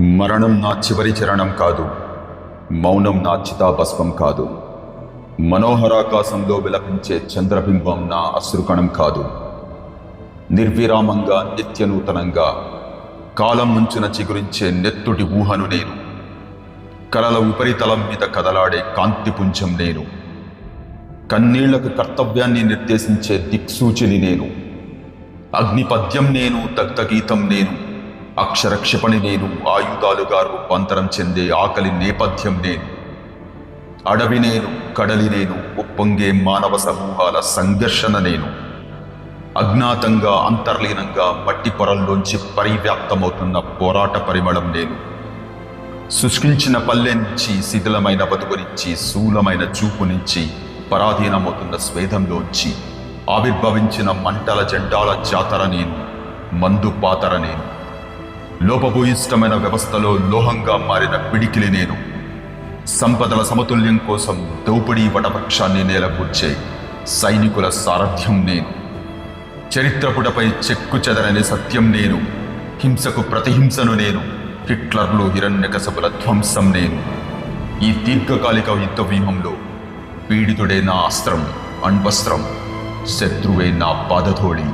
మరణం నా చివరి చరణం కాదు మౌనం నా చితాభస్మం కాదు. మనోహరాకాశంలో విలపించే చంద్రబింబం నా అశ్రుకణం కాదు. నిర్విరామంగా నిత్యనూతనంగా కాలం ముంచున చిగురించే నెత్తుటి ఊహను నేను. కలల ఉపరితలం మీద కదలాడే కాంతిపుంజం నేను. కన్నీళ్ళకు కర్తవ్యాన్ని నిర్దేశించే దిక్సూచిని నేను. అగ్నిపద్యం నేను దగ్ధగీతం నేను. అక్షర క్షిపణి నేను ఆయుధాలుగా రూపాంతరం చెందే ఆకలి నేపథ్యం నేను. అడవి నేను కడలి నేను ఉప్పొంగే మానవ సమూహాల సంఘర్షణ నేను. అజ్ఞాతంగా అంతర్లీనంగా మట్టి పొరల్లోంచి పరివ్యాప్తమవుతున్న పోరాట పరిమళం నేను. శుష్కించిన పల్లె నుంచి శిథిలమైన బతుకునించి శూలమైన చూపు నుంచి పరాధీనమవుతున్న స్వేదంలోంచి ఆవిర్భవించిన మంటల జెండాల జాతర నేను మందు పాతర నేను. లోపభూయిష్టమైన వ్యవస్థలో లోహంగా మారిన పిడికిలి నేను. సంపదల సమతుల్యం కోసం దోపిడీ వటపక్షాన్ని నేలకూర్చే సైనికుల సారథ్యం నేను. చరిత్రపుటపై చెక్కు చెదరని సత్యం నేను. హింసకు ప్రతిహింసను నేను. హిట్లర్లు హిరణ్యకశపుల ధ్వంసం నేను. ఈ దీర్ఘకాలిక యుద్ధ వ్యూహంలో పీడితుడే నా అస్త్రం అణ్వస్త్రం శత్రువే నా బాధధోళి